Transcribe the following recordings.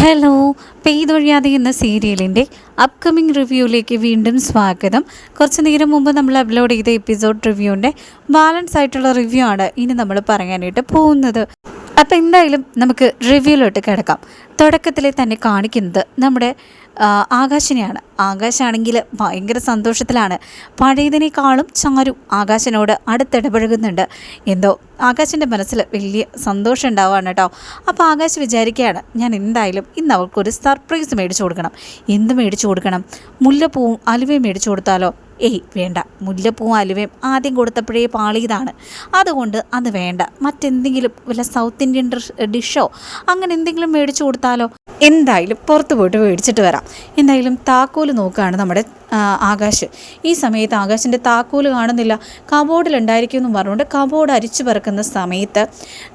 Hello പെയ്തൊഴിയാതെ എന്ന സീരിയലിന്റെ upcoming റിവ്യൂയിലേക്ക് വീണ്ടും സ്വാഗതം. കുറച്ച് നേരം മുമ്പ് നമ്മൾ അപ്ലോഡ് ചെയ്ത എപ്പിസോഡ് റിവ്യൂവിന്റെ ബാലൻസ് ആയിട്ടുള്ള റിവ്യൂ ആണ് ഇനി നമ്മൾ പറയാനായിട്ട് പോകുന്നത്. അപ്പോൾ എന്തായാലും നമുക്ക് റിവ്യൂയിലോട്ട് കിടക്കാം. തുടക്കത്തിലെ തന്നെ കാണിക്കുന്നത് നമ്മുടെ ആകാശിനെയാണ്. ആകാശാണെങ്കിൽ ഭയങ്കര സന്തോഷത്തിലാണ്. പഴയതിനേക്കാളും ചാരു ആകാശിനോട് അടുത്തിടപഴകുന്നുണ്ട്. എന്തോ ആകാശിന്റെ മനസ്സിൽ വലിയ സന്തോഷം ഉണ്ടാവുകയാണ് കേട്ടോ. അപ്പോൾ ആകാശ് വിചാരിക്കുകയാണ് ഞാൻ എന്തായാലും ഇന്ന് അവൾക്കൊരു സർപ്രൈസ് മേടിച്ചു കൊടുക്കണം. എന്ത് മേടിച്ചു കൊടുക്കണം? മുല്ലപ്പൂവും അലുവയും മേടിച്ചു കൊടുത്താലോ? ഏയ് വേണ്ട. മുല്ലപ്പൂവും അലുവയും ആദ്യം കൊടുത്തപ്പോഴേ പാളിയതാണ്. അതുകൊണ്ട് അത് വേണ്ട. മറ്റെന്തെങ്കിലും വല്ല സൗത്ത് ഇന്ത്യൻ ഡിഷോ അങ്ങനെ എന്തെങ്കിലും മേടിച്ചു കൊടുത്താലോ? എന്തായാലും പുറത്ത് പോയിട്ട് മേടിച്ചിട്ട് വരാം. എന്തായാലും താക്കോൽ നോക്കുകയാണ് നമ്മുടെ ആകാശ്. ഈ സമയത്ത് ആകാശിന്റെ താക്കോൽ കാണുന്നില്ല. കബോർഡിൽ ഉണ്ടായിരിക്കും എന്ന് പറഞ്ഞുകൊണ്ട് കബോർഡ് അരിച്ചു പറക്കുന്ന സമയത്ത്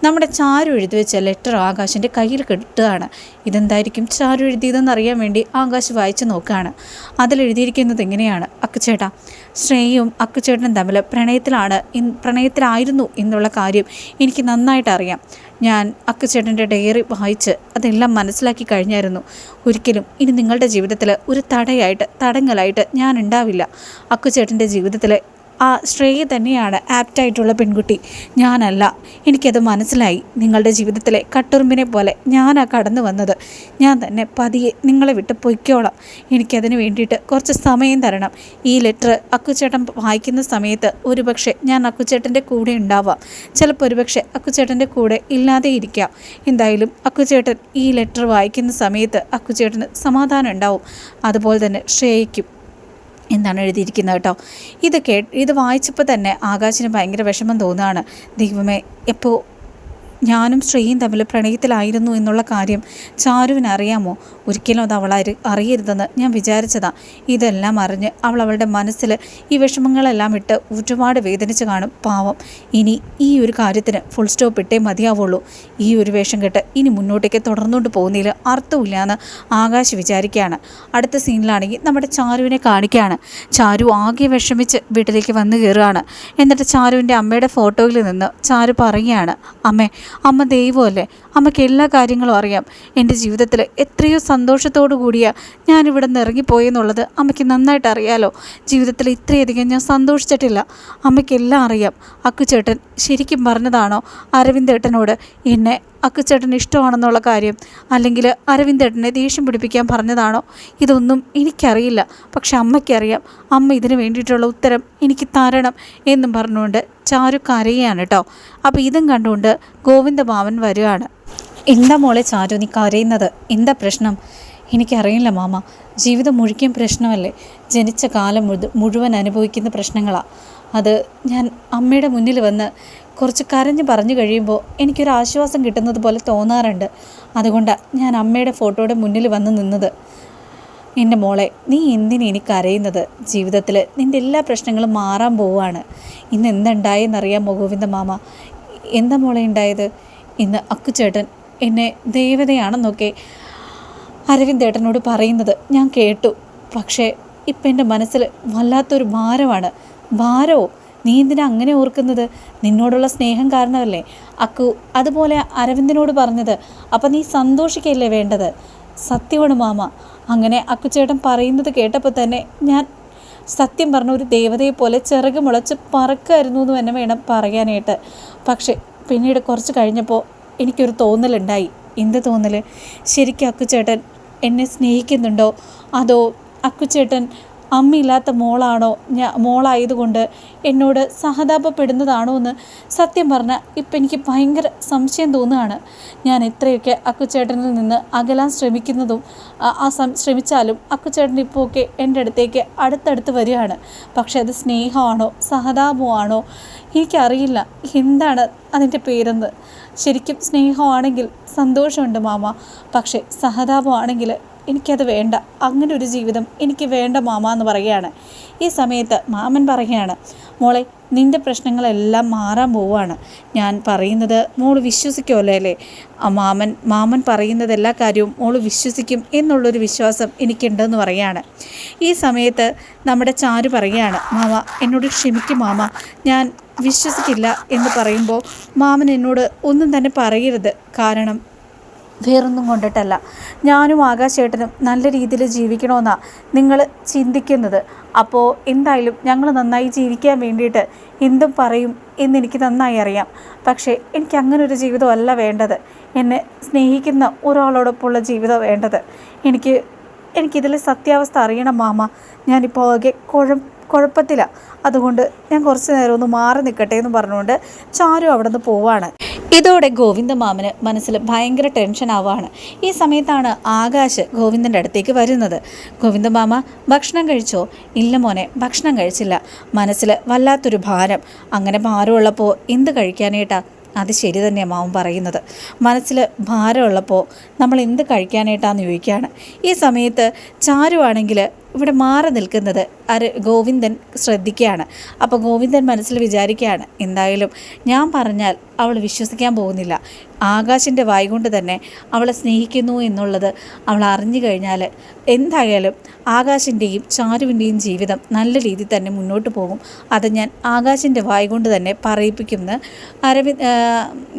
നമ്മുടെ ചാരു എഴുതി വെച്ച ലെറ്റർ ആകാശിന്റെ കയ്യിൽ കിട്ടുകയാണ്. ഇതെന്തായിരിക്കും ചാരു എഴുതിയതെന്ന് അറിയാൻ വേണ്ടി ആകാശ് വായിച്ചു നോക്കുകയാണ്. അതിലെഴുതിയിരിക്കുന്നത് എങ്ങനെയാണ് അക്കുചേട്ടാ ശ്രേയയും അക്കുചേട്ടനും തമ്മിൽ പ്രണയത്തിലാണ് പ്രണയത്തിലായിരുന്നു എന്നുള്ള കാര്യം എനിക്ക് നന്നായിട്ട് അറിയാം. ഞാൻ അക്കുചേട്ടന്റെ ഡയറി വായിച്ച് അതെല്ലാം മനസ്സിലാക്കി കഴിഞ്ഞായിരുന്നു. ഒരിക്കലും ഇനി നിങ്ങളുടെ ജീവിതത്തിൽ ഒരു തടയായിട്ട് തടങ്ങലായിട്ട് ഞാൻ ഉണ്ടാവില്ല അക്കുചേട്ടന്റെ ജീവിതത്തിൽ ആ ശ്രേയ തന്നെയാണ് ആപ്റ്റായിട്ടുള്ള പെൺകുട്ടി. ഞാനല്ല. എനിക്കത് മനസ്സിലായി. നിങ്ങളുടെ ജീവിതത്തിലെ കട്ടുറുമ്പിനെ പോലെ ഞാനാ കടന്നു വന്നത്. ഞാൻ തന്നെ പതിയെ നിങ്ങളെ വിട്ട് പൊയ്ക്കോളാം. എനിക്കതിന് വേണ്ടിയിട്ട് കുറച്ച് സമയം തരണം. ഈ ലെറ്റർ അക്കുചേട്ടൻ വായിക്കുന്ന സമയത്ത് ഒരുപക്ഷെ ഞാൻ അക്കുചേട്ടന്റെ കൂടെ ഉണ്ടാവാം. ചിലപ്പോൾ ഒരുപക്ഷെ അക്കുചേട്ടന്റെ കൂടെ ഇല്ലാതെ ഇരിക്കാം. എന്തായാലും അക്കുചേട്ടൻ ഈ ലെറ്റർ വായിക്കുന്ന സമയത്ത് അക്കുചേട്ടന് സമാധാനം ഉണ്ടാവും. അതുപോലെ തന്നെ ശ്രേയയ്ക്കും എന്നാണ് എഴുതിയിരിക്കുന്നത് കേട്ടോ. ഇത് കേ ഇത് വായിച്ചപ്പോൾ തന്നെ ആകാശിന് ഭയങ്കര വിഷമം തോന്നുകയാണ്. ദൈവമേ എപ്പോൾ ഞാനും ശ്രീയും തമ്മിൽ പ്രണയത്തിലായിരുന്നു എന്നുള്ള കാര്യം ചാരുവിന് അറിയാമോ? ഒരിക്കലും അത് അവൾ അറിയരുതെന്ന് ഞാൻ വിചാരിച്ചതാ. ഇതെല്ലാം അറിഞ്ഞ് അവൾ അവളുടെ മനസ്സിൽ ഈ വിഷമങ്ങളെല്ലാം ഇട്ട് ഒരുപാട് വേദനിച്ച് കാണും. പാവം. ഇനി ഈ ഒരു കാര്യത്തിന് ഫുൾ സ്റ്റോപ്പ് ഇട്ടേ മതിയാവുള്ളൂ. ഈ ഒരു വേഷം കെട്ട് ഇനി മുന്നോട്ടേക്ക് തുടർന്നുകൊണ്ട് പോകുന്നതിൽ അർത്ഥമില്ല എന്ന് ആകാശ് വിചാരിക്കുകയാണ്. അടുത്ത സീനിലാണെങ്കിൽ നമ്മുടെ ചാരുവിനെ കാണിക്കുകയാണ്. ചാരു ആകെ വിഷമിച്ച് വീട്ടിലേക്ക് വന്നു കയറുകയാണ്. എന്നിട്ട് ചാരുവിന്റെ അമ്മയുടെ ഫോട്ടോയിൽ നിന്ന് ചാരു പറയുകയാണ് അമ്മേ അമ്മ ദൈവമല്ലേ? അമ്മയ്ക്ക് എല്ലാ കാര്യങ്ങളും അറിയാം. എന്റെ ജീവിതത്തിൽ എത്രയോ സന്തോഷത്തോടു കൂടിയ ഞാനിവിടെ നിന്ന് ഇറങ്ങിപ്പോയെന്നുള്ളത് അമ്മയ്ക്ക് നന്നായിട്ട് അറിയാലോ. ജീവിതത്തിൽ ഇത്രയധികം ഞാൻ സന്തോഷിച്ചിട്ടില്ല. അമ്മയ്ക്കെല്ലാം അറിയാം. അക്കുചേട്ടൻ ശരിക്കും പറഞ്ഞതാണോ? അരവിന്ദേട്ടനോട് എന്നെ അക്കുച്ചേട്ടന് ഇഷ്ടമാണെന്നുള്ള കാര്യം അല്ലെങ്കിൽ അരവിന്ദേട്ടനെ ദേഷ്യം പിടിപ്പിക്കാൻ പറഞ്ഞതാണോ? ഇതൊന്നും എനിക്കറിയില്ല. പക്ഷെ അമ്മയ്ക്കറിയാം. അമ്മ ഇതിന് വേണ്ടിയിട്ടുള്ള ഉത്തരം എനിക്ക് തരണം എന്നും പറഞ്ഞുകൊണ്ട് ചാരു കരയാണ് കേട്ടോ. അപ്പോൾ ഇതും കണ്ടുകൊണ്ട് ഗോവിന്ദ ഭാവൻ വരികയാണ് എന്താ മോളെ ചാരു നീ കരയുന്നത്? എന്താ പ്രശ്നം? എനിക്കറിയില്ല മാമ. ജീവിതം മുഴുക്കിയും പ്രശ്നമല്ലേ? ജനിച്ച കാലം മുഴു മുഴുവൻ അനുഭവിക്കുന്ന പ്രശ്നങ്ങളാണ് അത് ഞാൻ അമ്മയുടെ മുന്നിൽ വന്ന് കുറച്ച് കരഞ്ഞ് പറഞ്ഞു കഴിയുമ്പോൾ എനിക്കൊരു ആശ്വാസം കിട്ടുന്നത് പോലെ തോന്നാറുണ്ട്. അതുകൊണ്ടാണ് ഞാൻ അമ്മയുടെ ഫോട്ടോയുടെ മുന്നിൽ വന്ന് നിന്നത്. എന്റെ മോളെ നീ എന്തിനു ഇനി കരയുന്നത്? ജീവിതത്തിൽ നിന്റെ എല്ലാ പ്രശ്നങ്ങളും മാറാൻ പോവുകയാണ്. ഇന്ന് എന്തുണ്ടായെന്നറിയാമോ ഗോവിന്ദ മാമ? എന്താ മോളെ ഉണ്ടായത്? ഇന്ന് അക്കുചേട്ടൻ എന്നെ ദേവതയാണെന്നൊക്കെ അരവിന്ദേട്ടനോട് പറയുന്നത് ഞാൻ കേട്ടു. പക്ഷേ ഇപ്പം എന്റെ മനസ്സിൽ വല്ലാത്തൊരു ഭാരമാണ്. ഭാരമോ നീ എന്തിനാ അങ്ങനെ ഓർക്കുന്നത്? നിന്നോടുള്ള സ്നേഹം കാരണമല്ലേ? അക്കു അതുപോലെ അരവിന്ദനോട് പറഞ്ഞത് അപ്പം നീ സന്തോഷിക്കല്ലേ വേണ്ടത്? സത്യമാണ് മാമ. അങ്ങനെ അക്കുചേട്ടൻ പറയുന്നത് കേട്ടപ്പോൾ തന്നെ ഞാൻ സത്യം പറഞ്ഞ ഒരു ദേവതയെ പോലെ ചിറക് മുളച്ച് പറക്കായിരുന്നു എന്ന് തന്നെ വേണം പറയാനായിട്ട്. പക്ഷേ പിന്നീട് കുറച്ച് കഴിഞ്ഞപ്പോൾ എനിക്കൊരു തോന്നലുണ്ടായി. എന്ത് തോന്നൽ ശരിക്കും അക്കുചേട്ടൻ എന്നെ സ്നേഹിക്കുന്നുണ്ടോ? അതോ അക്കുചേട്ടൻ അമ്മയില്ലാത്ത മോളാണോ? ഞാ മോളായതുകൊണ്ട് എന്നോട് സഹതാപപ്പെടുന്നതാണോ എന്ന് സത്യം പറഞ്ഞാൽ ഇപ്പം എനിക്ക് ഭയങ്കര സംശയം തോന്നുകയാണ്. ഞാൻ എത്രയൊക്കെ അക്കുചേട്ടനിൽ നിന്ന് അകലാൻ ശ്രമിക്കുന്നതും ആ- സം ശ്രമിച്ചാലും അക്കുചേട്ടൻ ഇപ്പോൾ ഒക്കെ എന്റെ അടുത്തേക്ക് അടുത്തടുത്ത് വരികയാണ്. പക്ഷേ അത് സ്നേഹമാണോ? സഹതാപമാണോ? എനിക്കറിയില്ല. എന്താണ് അതിന്റെ പേരെന്ന്. ശരിക്കും സ്നേഹമാണെങ്കിൽ സന്തോഷമുണ്ട് മാമ. പക്ഷേ സഹതാപമാണെങ്കിൽ എനിക്കത് വേണ്ട. അങ്ങനെ ഒരു ജീവിതം എനിക്ക് വേണ്ട മാമ എന്ന് പറയുകയാണ്. ഈ സമയത്ത് മാമൻ പറയുകയാണ് മോളെ നിന്റെ പ്രശ്നങ്ങളെല്ലാം മാറാൻ പോവുകയാണ്. ഞാൻ പറയുന്നത് മോൾ വിശ്വസിക്കുമല്ലോ അല്ലേ? മാമൻ മാമൻ പറയുന്നത് എല്ലാ കാര്യവും മോൾ വിശ്വസിക്കും എന്നുള്ളൊരു വിശ്വാസം എനിക്കുണ്ടെന്ന് പറയുകയാണ്. ഈ സമയത്ത് നമ്മുടെ ചാരു പറയുകയാണ് മാമ എന്നോട് ക്ഷമിക്കും മാമ. ഞാൻ വിശ്വസിക്കില്ല എന്ന് പറയുമ്പോൾ മാമൻ എന്നോട് ഒന്നും തന്നെ പറയരുത്. കാരണം വേറൊന്നും കൊണ്ടിട്ടല്ല. ഞാനും ആകാശേട്ടനും നല്ല രീതിയിൽ ജീവിക്കണമെന്നാണ് നിങ്ങൾ ചിന്തിക്കുന്നത്. അപ്പോൾ എന്തായാലും ഞങ്ങൾ നന്നായി ജീവിക്കാൻ വേണ്ടിയിട്ട് എന്തും പറയും എന്നെനിക്ക് നന്നായി അറിയാം. പക്ഷേ എനിക്ക് അങ്ങനെ ഒരു ജീവിതമല്ല വേണ്ടത്. എന്നെ സ്നേഹിക്കുന്ന ഒരാളോടൊപ്പമുള്ള ജീവിതം വേണ്ടത്. എനിക്ക് എനിക്കിതിലെ സത്യാവസ്ഥ അറിയണം മാമ. ഞാനിപ്പോൾ ആകെ കുഴം കുഴപ്പത്തിലാണ് അതുകൊണ്ട് ഞാൻ കുറച്ച് നേരം ഒന്ന് മാറി നിൽക്കട്ടെ എന്ന് പറഞ്ഞുകൊണ്ട് ചാരു അവിടെ നിന്ന് പോവാണ്. ഇതോടെ ഗോവിന്ദ മാമന് മനസ്സിൽ ഭയങ്കര ടെൻഷൻ ആവുകയാണ്. ഈ സമയത്താണ് ആകാശ് ഗോവിന്ദന്റെ അടുത്തേക്ക് വരുന്നത്. ഗോവിന്ദ മാമ ഭക്ഷണം കഴിച്ചോ? ഇല്ല മോനെ ഭക്ഷണം കഴിച്ചില്ല. മനസ്സിൽ വല്ലാത്തൊരു ഭാരം. അങ്ങനെ ഭാരമുള്ളപ്പോൾ എന്ത് കഴിക്കാനായിട്ടാ അത് ശരി തന്നെ മാവൻ പറയുന്നത്. മനസ്സിൽ ഭാരമുള്ളപ്പോൾ നമ്മൾ എന്ത് കഴിക്കാനായിട്ടാന്ന് ചോദിക്കുകയാണ്. ഈ സമയത്ത് ചാരുവാണെങ്കിൽ ഇവിടെ മാറി നിൽക്കുന്നത് അര് ഗോവിന്ദൻ ശ്രദ്ധിക്കുകയാണ്. അപ്പോൾ ഗോവിന്ദൻ മനസ്സിൽ വിചാരിക്കുകയാണ് എന്തായാലും ഞാൻ പറഞ്ഞാൽ അവൾ വിശ്വസിക്കാൻ പോകുന്നില്ല. ആകാശിന്റെ വായി കൊണ്ട് തന്നെ അവളെ സ്നേഹിക്കുന്നു എന്നുള്ളത് അവൾ അറിഞ്ഞു കഴിഞ്ഞാൽ എന്തായാലും ആകാശിന്റെയും ചാരുവിന്റെയും ജീവിതം നല്ല രീതിയിൽ തന്നെ മുന്നോട്ട് പോകും. അത് ഞാൻ ആകാശിന്റെ വായി കൊണ്ട് തന്നെ പറയിപ്പിക്കുമെന്ന് അരവിന്ദ്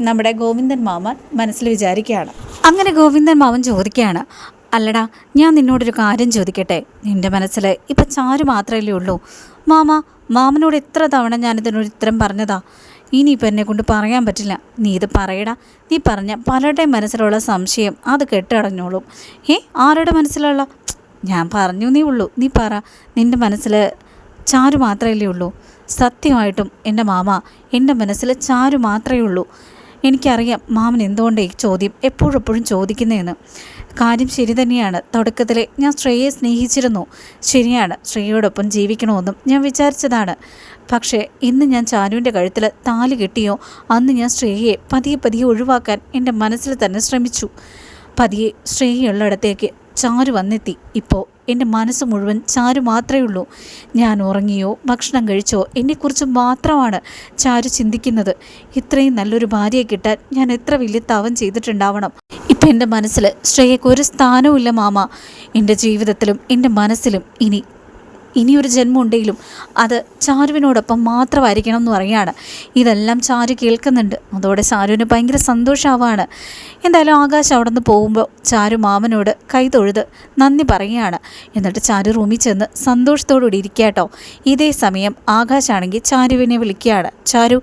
നമ്മുടെ ഗോവിന്ദൻ മാമൻ മനസ്സിൽ വിചാരിക്കുകയാണ്. അങ്ങനെ ഗോവിന്ദൻ മാമൻ ചോദിക്കുകയാണ് അല്ലടാ ഞാൻ നിന്നോടൊരു കാര്യം ചോദിക്കട്ടെ? നിന്റെ മനസ്സിൽ ഇപ്പം ചാരു മാത്രമല്ലേ ഉള്ളൂ. മാമ മാമനോട് എത്ര തവണ ഞാനിതിനൊരു ഉത്തരം പറഞ്ഞതാ? ഇനിയിപ്പോൾ എന്നെ കൊണ്ട് പറയാൻ പറ്റില്ല. നീ ഇത് പറയടാ. നീ പറഞ്ഞ പലരുടെയും മനസ്സിലുള്ള സംശയം അത് കെട്ടടഞ്ഞോളും. ഏ ആരുടെ മനസ്സിലുള്ള? ഞാൻ പറഞ്ഞു നീ ഉള്ളൂ. നീ പറ. നിന്റെ മനസ്സിൽ ചാരു മാത്രമല്ലേ ഉള്ളൂ? സത്യമായിട്ടും എന്റെ മാമ എന്റെ മനസ്സിൽ ചാരു മാത്രമേ ഉള്ളൂ. എനിക്കറിയാം മാമൻ എന്തുകൊണ്ടാണ് ഈ ചോദ്യം എപ്പോഴെപ്പോഴും ചോദിക്കുന്നതെന്ന്. കാര്യം ശരി തന്നെയാണ്. തുടക്കത്തിലെ ഞാൻ ശ്രേയെ സ്നേഹിച്ചിരുന്നു. ശരിയാണ് ശ്രേയോടൊപ്പം ജീവിക്കണമെന്നും ഞാൻ വിചാരിച്ചതാണ്. പക്ഷേ ഇന്ന് ഞാൻ ചാനുവിന്റെ കഴുത്തിൽ താലി കെട്ടിയോ അന്ന് ഞാൻ ശ്രേയയെ പതിയെ പതിയെ ഒഴിവാക്കാൻ എന്റെ മനസ്സിൽ തന്നെ ശ്രമിച്ചു. പതിയെ ശ്രേയുള്ളിടത്തേക്ക് ചാരു വന്നെത്തി. ഇപ്പോൾ എന്റെ മനസ്സ് മുഴുവൻ ചാരു മാത്രമേ ഉള്ളൂ. ഞാൻ ഉറങ്ങിയോ ഭക്ഷണം കഴിച്ചോ എന്നെക്കുറിച്ച് മാത്രമാണ് ചാരു ചിന്തിക്കുന്നത്. ഇത്രയും നല്ലൊരു ഭാര്യയെ കിട്ടാൻ ഞാൻ എത്ര വലിയ തവം ചെയ്തിട്ടുണ്ടാവണം. എന്റെ മനസ്സിൽ ശ്രേയക്ക് ഒരു സ്ഥാനവും മാമ. എന്റെ ജീവിതത്തിലും എന്റെ മനസ്സിലും ഇനി ഇനിയൊരു ജന്മം ഉണ്ടെങ്കിലും അത് ചാരുവിനോടൊപ്പം മാത്രമായിരിക്കണം എന്ന് പറയുകയാണ്. ഇതെല്ലാം ചാരു കേൾക്കുന്നുണ്ട്. അതോടെ ചാരുവിന് ഭയങ്കര സന്തോഷമാവാണ് എന്തായാലും ആകാശ് അവിടെ നിന്ന് പോകുമ്പോൾ ചാരു മാമനോട് കൈ തൊഴുത് നന്ദി പറയുകയാണ്. എന്നിട്ട് ചാരു റൂമിൽ ചെന്ന് സന്തോഷത്തോടുകൂടി ഇരിക്കാട്ടോ ഇതേ സമയം ആകാശാണെങ്കിൽ ചാരുവിനെ വിളിക്കുകയാണ്. ചാരു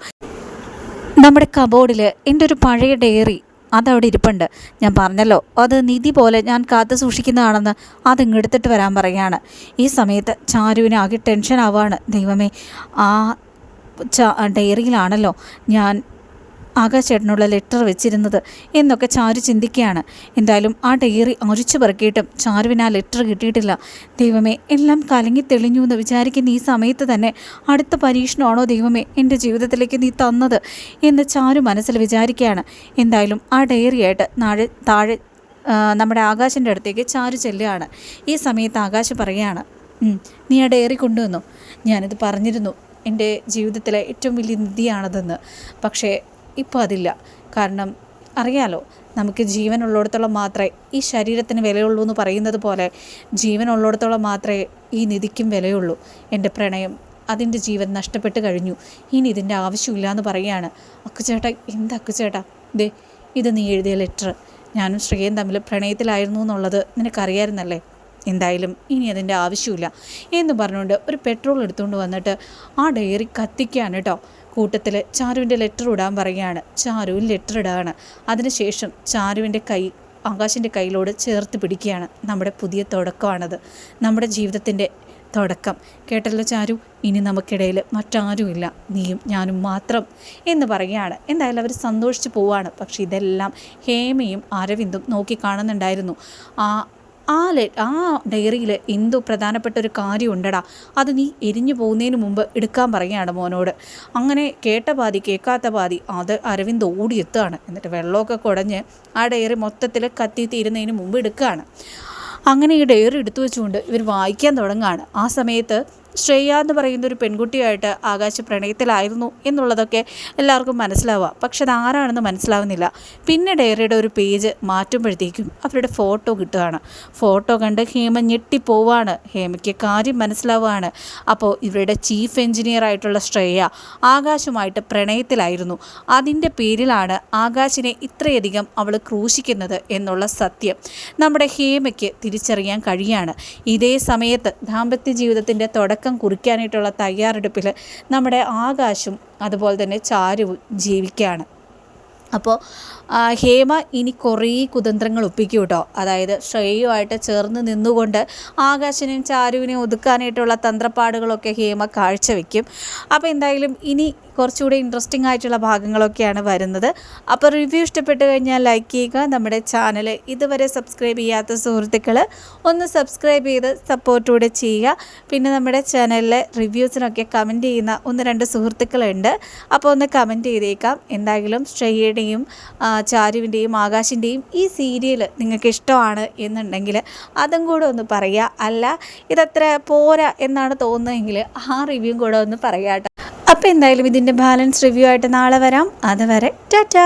നമ്മുടെ കബോർഡിൽ എന്റെ ഒരു പഴയ ഡയറി അതവിടെ ഇരിപ്പുണ്ട്. ഞാൻ പറഞ്ഞല്ലോ അത് നിധി പോലെ ഞാൻ കാത്തു സൂക്ഷിക്കുന്നതാണെന്ന് അതിങ്ങെടുത്തിട്ട് വരാൻ പറയുകയാണ്. ഈ സമയത്ത് ചാരുവിന് ആകെ ടെൻഷൻ ആവുകയാണ്. ദൈവമേ ആ ഡയറിയിലാണല്ലോ ഞാൻ ആകാശേട്ടനുള്ള ലെറ്റർ വെച്ചിരുന്നത് എന്നൊക്കെ ചാരു ചിന്തിക്കുകയാണ്. എന്തായാലും ആ ഡയറി അരിച്ചു പെറുക്കിയിട്ടും ചാരുവിന് ആ ലെറ്റർ കിട്ടിയിട്ടില്ല. ദൈവമേ എല്ലാം കലങ്ങി തെളിഞ്ഞു എന്ന് വിചാരിക്കുന്ന ഈ സമയത്ത് തന്നെ അടുത്ത പരീക്ഷണമാണോ ദൈവമേ എന്റെ ജീവിതത്തിലേക്ക് നീ തന്നത് എന്ന് ചാരു മനസ്സിൽ വിചാരിക്കുകയാണ്. എന്തായാലും ആ ഡയറിയായിട്ട് നാഴെ താഴെ നമ്മുടെ ആകാശിന്റെ അടുത്തേക്ക് ചാരു ചെല്ലുകയാണ്. ഈ സമയത്ത് ആകാശ് പറയുകയാണ് നീ ആ ഡയറി കൊണ്ടുവന്നു. ഞാനിത് പറഞ്ഞിരുന്നു. എന്റെ ജീവിതത്തിലെ ഏറ്റവും വലിയ നിധിയാണതെന്ന്. പക്ഷേ ഇപ്പോൾ അതില്ല. കാരണം അറിയാലോ നമുക്ക് ജീവനുള്ളിടത്തോളം മാത്രമേ ഈ ശരീരത്തിന് വിലയുള്ളൂ എന്ന് പറയുന്നത് പോലെ ജീവനുള്ളിടത്തോളം മാത്രമേ ഈ നിധിക്കും വിലയുള്ളൂ. എന്റെ പ്രണയം അതിന്റെ ജീവൻ നഷ്ടപ്പെട്ട് കഴിഞ്ഞു. ഇനി ഇതിന്റെ ആവശ്യമില്ല എന്ന് പറയുകയാണ്. അക്കുചേട്ടാ എന്താ അക്കുചേട്ടാ? ദേ ഇത് നീ എഴുതിയ ലെറ്റർ ഞാനും ശ്രീയും തമ്മിൽ പ്രണയത്തിലായിരുന്നു എന്നുള്ളത് നിനക്കറിയായിരുന്നല്ലേ? എന്തായാലും ഇനി അതിന്റെ ആവശ്യമില്ല. എന്ന് പറഞ്ഞുകൊണ്ട് ഒരു പെട്രോൾ എടുത്തുകൊണ്ട് വന്നിട്ട് ആ ഡയറി കത്തിക്കുകയാണ് കേട്ടോ. കൂട്ടത്തിൽ ചാരുവിന്റെ ലെറ്റർ ഇടാൻ പറയുകയാണ്. ചാരു ലെറ്റർ ഇടുകയാണ് അതിനുശേഷം ചാരുവിന്റെ കൈ ആകാശിന്റെ കയ്യിലോട് ചേർത്ത് പിടിക്കുകയാണ്. നമ്മുടെ പുതിയ തുടക്കമാണത്. നമ്മുടെ ജീവിതത്തിന്റെ തുടക്കം. കേട്ടല്ലോ ചാരു? ഇനി നമുക്കിടയിൽ മറ്റാരുമില്ല. നീയും ഞാനും മാത്രം എന്ന് പറയുകയാണ്. എന്തായാലും അവർ സന്തോഷിച്ച് പോവാണ് പക്ഷേ ഇതെല്ലാം ഹേമയും അരവിന്ദും നോക്കി കാണുന്നുണ്ടായിരുന്നു. ആ ആ ആ ഡയറിയിൽ എന്തോ പ്രധാനപ്പെട്ട ഒരു കാര്യം ഉണ്ടടാ. അത് നീ എരിഞ്ഞു പോകുന്നതിന് മുമ്പ് എടുക്കാൻ പറയുകയാണ് മോനോട്. അങ്ങനെ കേട്ട പാതി കേൾക്കാത്ത പാതി അത് അരവിന്ദ് ഓടിയെത്തുകയാണ്. എന്നിട്ട് വെള്ളമൊക്കെ കുടഞ്ഞ് ആ ഡയറി മൊത്തത്തിൽ കത്തി തീരുന്നതിന് മുമ്പ് എടുക്കുകയാണ്. അങ്ങനെ ഈ ഡയറി എടുത്തു വെച്ചുകൊണ്ട് ഇവർ വായിക്കാൻ തുടങ്ങുകയാണ്. ആ സമയത്ത് ശ്രേയ എന്ന് പറയുന്ന ഒരു പെൺകുട്ടിയായിട്ട് ആകാശ് പ്രണയത്തിലായിരുന്നു എന്നുള്ളതൊക്കെ എല്ലാവർക്കും മനസ്സിലാവുക പക്ഷെ അത് ആരാണെന്ന് മനസ്സിലാവുന്നില്ല. പിന്നെ ഡയറിയുടെ ഒരു പേജ് മാറ്റുമ്പോഴത്തേക്കും അവരുടെ ഫോട്ടോ കിട്ടുകയാണ്. ഫോട്ടോ കണ്ട് ഹേമ ഞെട്ടിപ്പോവാണ്. ഹേമയ്ക്ക് കാര്യം മനസ്സിലാവുകയാണ് അപ്പോൾ ഇവരുടെ ചീഫ് എഞ്ചിനീയർ ആയിട്ടുള്ള ശ്രേയ ആകാശുമായിട്ട് പ്രണയത്തിലായിരുന്നു. അതിന്റെ പേരിലാണ് ആകാശിനെ ഇത്രയധികം അവൾ ക്രൂശിക്കുന്നത് എന്നുള്ള സത്യം നമ്മുടെ ഹേമയ്ക്ക് തിരിച്ചറിയാൻ കഴിയാണ്. ഇതേ സമയത്ത് ദാമ്പത്യ ജീവിതത്തിന്റെ തുടക്കം കുറിക്കാനായിട്ടുള്ള തയ്യാറെടുപ്പിൽ നമ്മുടെ ആകാശും അതുപോലെ തന്നെ ചാരുവും ജീവിക്കുകയാണ്. അപ്പോൾ ഹേമ ഇനി കുറേ കുതന്ത്രങ്ങൾ ഒപ്പിക്കും കേട്ടോ. അതായത് ശ്രേയുമായിട്ട് ചേർന്ന് നിന്നുകൊണ്ട് ആകാശിനെയും ചാരുവിനെയും ഒതുക്കാനായിട്ടുള്ള തന്ത്രപ്പാടുകളൊക്കെ ഹേമ കാഴ്ചവെക്കും. അപ്പോൾ എന്തായാലും ഇനി കുറച്ചുകൂടി ഇൻട്രസ്റ്റിംഗ് ആയിട്ടുള്ള ഭാഗങ്ങളൊക്കെയാണ് വരുന്നത്. അപ്പോൾ റിവ്യൂ ഇഷ്ടപ്പെട്ട് കഴിഞ്ഞാൽ ലൈക്ക് ചെയ്യുക. നമ്മുടെ ചാനൽ ഇതുവരെ സബ്സ്ക്രൈബ് ചെയ്യാത്ത സുഹൃത്തുക്കൾ ഒന്ന് സബ്സ്ക്രൈബ് ചെയ്ത് സപ്പോർട്ടൂടെ ചെയ്യുക. പിന്നെ നമ്മുടെ ചാനലിലെ റിവ്യൂസിനൊക്കെ കമന്റ് ചെയ്യുന്ന ഒന്ന് രണ്ട് സുഹൃത്തുക്കളുണ്ട്. അപ്പോൾ ഒന്ന് കമന്റ് ചെയ്തേക്കാം. എന്തായാലും ശ്രേയയുടെയും ചാരുവിന്റെയും ആകാശിന്റെയും ഈ സീരിയൽ നിങ്ങൾക്ക് ഇഷ്ടമാണ് എന്നുണ്ടെങ്കിൽ അതും കൂടെ ഒന്ന് പറയുക. അല്ല ഇതത്ര പോരാ എന്നാണ് തോന്നുന്നതെങ്കിൽ ആ റിവ്യൂ കൂടെ ഒന്ന് പറയാട്ടോ. അപ്പോൾ എന്തായാലും ഇതിന്റെ ബാലൻസ് റിവ്യൂ ആയിട്ട് നാളെ വരാം. അതുവരെ ടാറ്റാ.